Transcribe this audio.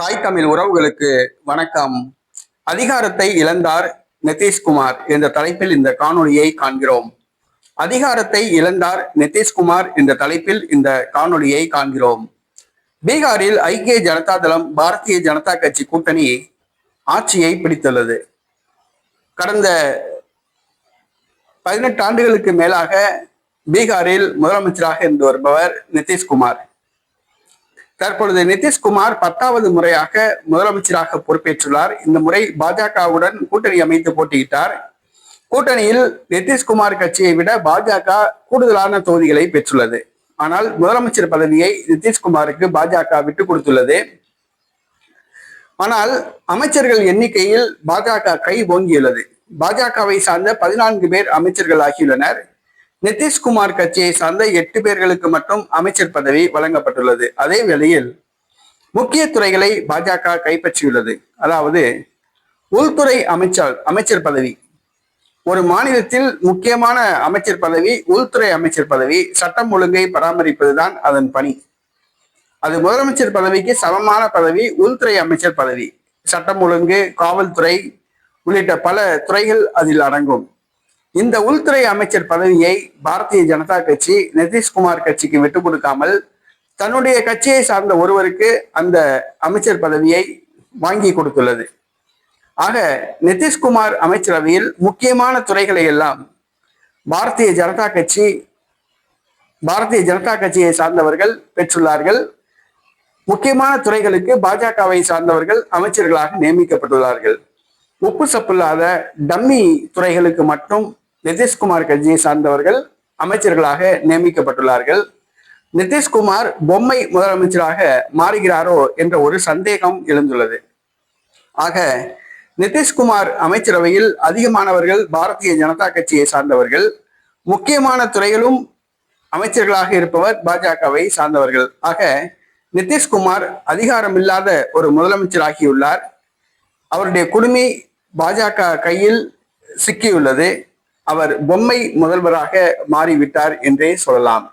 தாய் தமிழ் உறவுகளுக்கு வணக்கம். அதிகாரத்தை இழந்தார் நிதிஷ்குமார் என்ற தலைப்பில் இந்த காணொலியை காண்கிறோம். அதிகாரத்தை இழந்தார் நிதிஷ்குமார் என்ற தலைப்பில் இந்த காணொலியை காண்கிறோம். பீகாரில் ஐக்கிய ஜனதா தளம் பாரதிய ஜனதா கட்சி கூட்டணி ஆட்சியை பிடித்துள்ளது. கடந்த பதினெட்டு ஆண்டுகளுக்கு மேலாக பீகாரில் முதலமைச்சராக இருந்து வருபவர் நிதிஷ்குமார். தற்பொழுது நிதிஷ்குமார் பத்தாவது முறையாக முதலமைச்சராக பொறுப்பேற்றுள்ளார். இந்த முறை பாஜகவுடன் கூட்டணி அமைத்து போட்டியிட்டார். கூட்டணியில் நிதிஷ்குமார் கட்சியை விட பாஜக கூடுதலான தொகுதிகளை பெற்றுள்ளது. ஆனால் முதலமைச்சர் பதவியை நிதிஷ்குமாருக்கு பாஜக விட்டுக் கொடுத்துள்ளது. ஆனால் அமைச்சர்கள் எண்ணிக்கையில் பாஜக கை ஓங்கியுள்ளது. பாஜகவை சார்ந்த பதினான்கு பேர் அமைச்சர்கள் ஆகியுள்ளனர் நிதிஷ்குமார் கட்சியை சார்ந்த எட்டு பேர்களுக்கு மட்டும் அமைச்சர் பதவி வழங்கப்பட்டுள்ளது. அதே வேளையில் முக்கிய துறைகளை பாஜக கைப்பற்றியுள்ளது. அதாவது உள்துறை அமைச்சர் அமைச்சர் பதவி. ஒரு மாநிலத்தில் முக்கியமான அமைச்சர் பதவி உள்துறை அமைச்சர் பதவி சட்டம் ஒழுங்கை பராமரிப்பதுதான் அதன் பணி. அது முதலமைச்சர் பதவிக்கு சமமான பதவி உள்துறை அமைச்சர் பதவி. சட்டம் ஒழுங்கு காவல்துறை உள்ளிட்ட பல துறைகள் அதில் அடங்கும். இந்த உள்துறை அமைச்சர் பதவியை பாரதிய ஜனதா கட்சி நிதிஷ்குமார் கட்சிக்கு விட்டு கொடுக்காமல் தன்னுடைய கட்சியை சார்ந்த ஒருவருக்கு அந்த அமைச்சர் பதவியை வாங்கி கொடுத்துள்ளது. ஆக நிதிஷ்குமார் அமைச்சரவையில் முக்கியமான துறைகளை எல்லாம் பாரதிய ஜனதா கட்சி பாரதிய ஜனதா கட்சியை சார்ந்தவர்கள் பெற்றுள்ளார்கள். முக்கியமான துறைகளுக்கு பாஜகவை சார்ந்தவர்கள் அமைச்சர்களாக நியமிக்கப்பட்டுள்ளார்கள். உப்பு சப்பில்லாத டம்மி துறைகளுக்கு மட்டும் நிதிஷ்குமார் கட்சியை சார்ந்தவர்கள் அமைச்சர்களாக நியமிக்கப்பட்டுள்ளார்கள். நிதிஷ்குமார் பொம்மை முதலமைச்சராக மாறுகிறாரோ என்ற ஒரு சந்தேகம் எழுந்துள்ளது. ஆக நிதிஷ்குமார் அமைச்சரவையில் அதிகமானவர்கள் பாரதிய ஜனதா கட்சியை சார்ந்தவர்கள் முக்கியமான துறைகளும் அமைச்சர்களாக இருப்பவர் பாஜகவை சார்ந்தவர்கள். ஆக நிதிஷ்குமார் அதிகாரம் இல்லாத ஒரு முதலமைச்சராகியுள்ளார். அவருடைய குடுமி பாஜக கையில் சிக்கியுள்ளது. அவர் பொம்மை முதல்வராக மாறிவிட்டார் என்றே சொல்லலாம்.